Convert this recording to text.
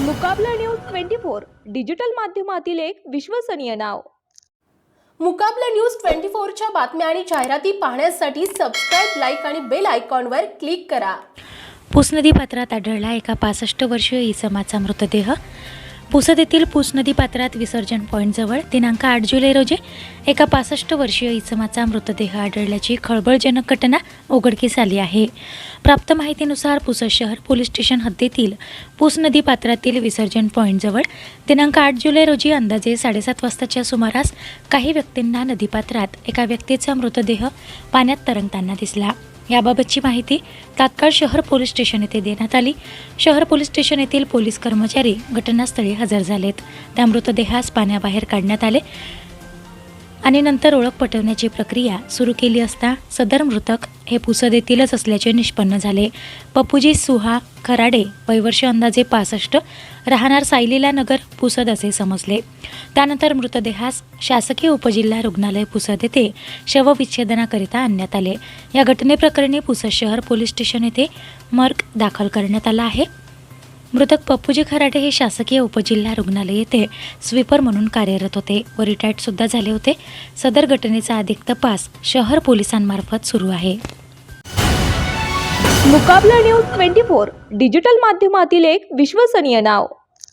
Mukabala news twenty four digital माध्यमातील एक विश्वसनीय नाव. मुकाबला न्यूज ट्वेंटी फोरच्या बातम्या आणि जाहिराती पाहण्यासाठी सबस्क्राईब लाईक आणि बेल आयकॉनवर क्लिक करा. पूस नदी पात्रात आढळला एका पासष्ट वर्षीय इसमाचा मृतदेह. पुसद येथील पूस नदी पात्रात विसर्जन पॉईंटजवळ दिनांक आठ जुलै रोजी एका पासष्ट वर्षीय इसमाचा मृतदेह आढळल्याची खळबळजनक घटना उघडकीस आली आहे. प्राप्त माहितीनुसार पुसद शहर पोलीस स्टेशन हद्दीतील पूस नदी पात्रातील विसर्जन पॉईंटजवळ दिनांक आठ जुलै रोजी अंदाजे साडेसात वाजताच्या सुमारास काही व्यक्तींना नदीपात्रात एका व्यक्तीचा मृतदेह पाण्यात तरंगताना दिसला. याबाबतची माहिती तात्काळ शहर पोलीस स्टेशन येथे देण्यात आली. शहर पोलीस स्टेशन येथील पोलीस कर्मचारी घटनास्थळी हजर झालेत. त्या मृतदेहास पाण्याबाहेर काढण्यात आले. आणि नंतर ओळख पटवण्याची प्रक्रिया सुरू केली असता सदर मृतक हे पुसद येथीलच असल्याचे निष्पन्न झाले. पप्पूजी सुहा खराडे वयवर्ष अंदाजे पासष्ट राहणार सायलीला नगर पुसद असे समजले. त्यानंतर मृतदेहास शासकीय उपजिल्हा रुग्णालय पुसद येथे शवविच्छेदनाकरिता आणण्यात आले. या घटनेप्रकरणी पुसद शहर पोलीस स्टेशन येथे मर्ग दाखल करण्यात आला आहे. मृतक पप्पूजी खराटे हे शासकीय उपजिल्हा रुग्णालय येथे स्वीपर म्हणून कार्यरत होते. व रिटायर्ड सुद्धा झाले होते. सदर घटनेचा अधिक तपास शहर पोलिसांमार्फत सुरू आहे. Mukabala news twenty four digital माध्यमातील एक विश्वसनीय नाव.